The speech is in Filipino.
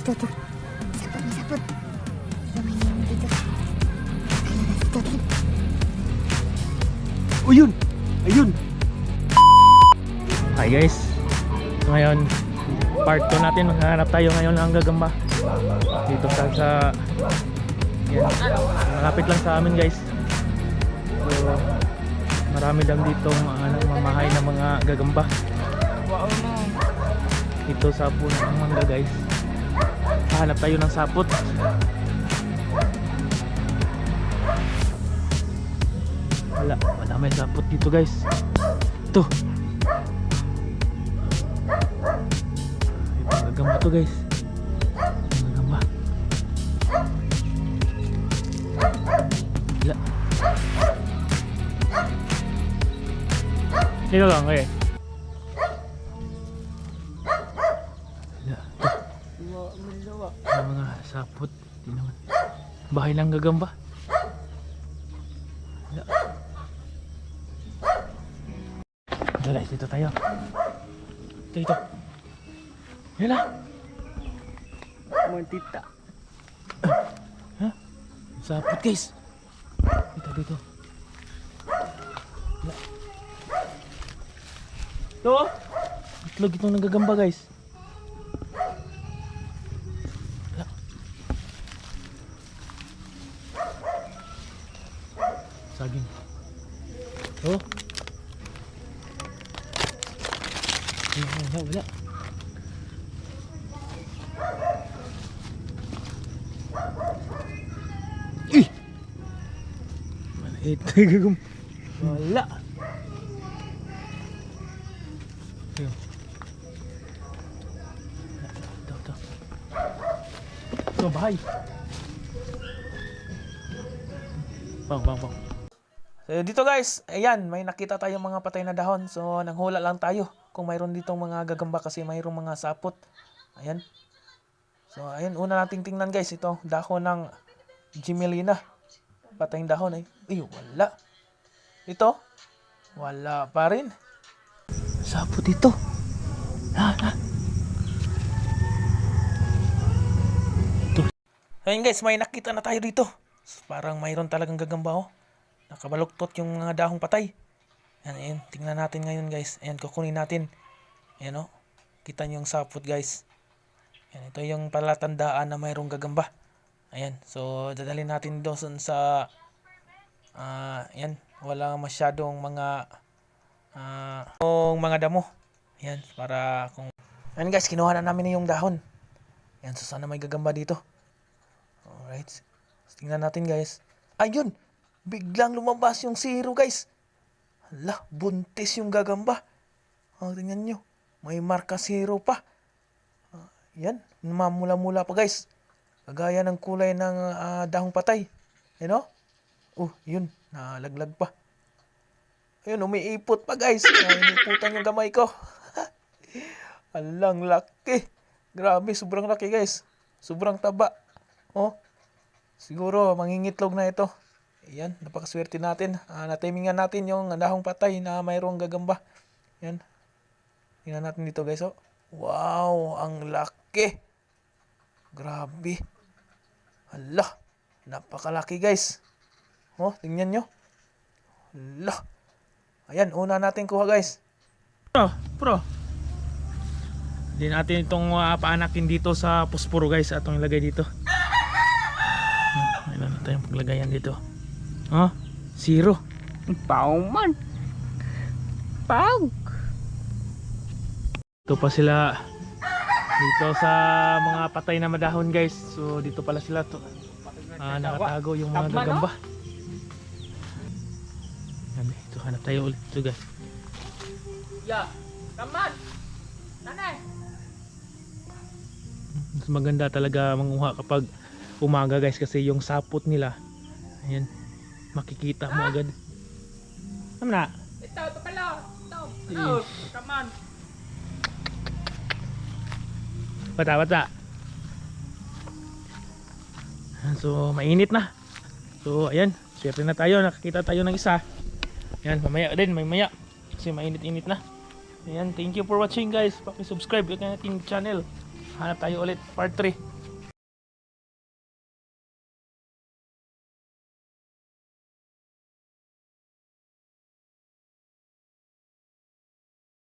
Ito, ito. Sapot na sapot. Ito, may nino dito. Ayun na, ito, ito. O yun! Ayun! Hi guys! So ngayon, part 2 natin. Maghanap tayo ngayon ng gagamba. Dito sa sa... Yan. Malapit lang sa amin guys. So, marami lang dito ano, mamahay ng mga gagamba. Dito sa puno ng mangga guys. Hanap tayo ng sapot. Wala, wala may sapot dito guys. Ito. Ito gagamba to guys. Gagamba. Wala. Dito lang eh. Ang mga sapot. Di naman. Bahay ng gagamba. Guys, dito tayo. Ito, ito. Yan na. Mantita. Ha? Sapot guys. Dito, dito. Wala. Ito. Itlog itong nagagamba guys. Wala. Saging. Oh. Wala, wala, wala. Eh! Maliit na gagam. Wala. Ayun. Ito, ito. Ito, bahay. Bang, bang, bang. So, dito guys, ayan, may nakita tayong mga patay na dahon. So, nanghula lang tayo kung mayroon ditong mga gagamba kasi mayroong mga sapot. Ayan. So, ayan, una nating tingnan guys, ito, dahon ng Jimelina. Patay dahon eh. Ay, wala. Ito, wala pa rin. Sapot ito. Ha, ha. Ito. Ayun guys, may nakita na tayo dito. Parang mayroon talagang gagamba oh. Nakabaluktot yung mga dahong patay. Yan, ayan. Tingnan natin ngayon guys. Ayan, kukunin natin. Ayan oh. Kita niyo yung sapot guys. Ayan, ito yung palatandaan na mayroong gagamba. Ayan, so dadalhin natin doon sa ah ayan, wala masyadong mga ah yung mga damo. Ayan, para kung Ayan guys, kinuha na namin na yung dahon. Ayan, so sana may gagamba dito. Alright. Tingnan natin guys. Ayun! Biglang lumabas yung zero guys. Hala, buntis yung gagamba. Oh, tingnan nyo. May marka zero pa. Ah, yan, mamula-mula pa guys. Kagaya ng kulay ng ah, dahong patay. You know? Oh, yun. Nalaglag pa. Ayun, umiipot pa guys. Uh, iniputan yung gamay ko. Alang laki. Grabe, sobrang laki guys. Sobrang taba. Oh. Siguro, mangingitlog na ito. Ayan, napakaswerte natin. Uh, natimingan natin yung dahong patay na mayroong gagamba. Yan. Tingnan natin dito guys. Oh. Wow, ang laki. Grabe. Hala, napakalaki guys. Oh, tingnan nyo. Hala. Ayan, una natin kuha guys. Pro, pro. Hindi natin itong uh, paanakin dito sa puspuro guys. Atong ilagay dito. Ayun na tayong paglagayan dito. Oh, zero. Pau man. Pau. Ito pa sila dito sa mga patay na madahon guys. So dito pala sila to. Ah, nakatago yung mga gagamba. Yan, ito hanap tayo ulit ito guys. Ya. Kaman. Nanay. Mas maganda talaga manguha kapag umaga guys kasi yung sapot nila ayan makikita mo agad. Ano na? Ito, ito pala. Ito. Ito. Kaman. Bata, bata. So, mainit na. So, ayan. Swerte na tayo. Nakakita tayo ng isa. Ayan, mamaya din. Mamaya. Kasi mainit-init na. Ayan, thank you for watching guys. Paki-subscribe yung ating channel. Hanap tayo ulit part 3.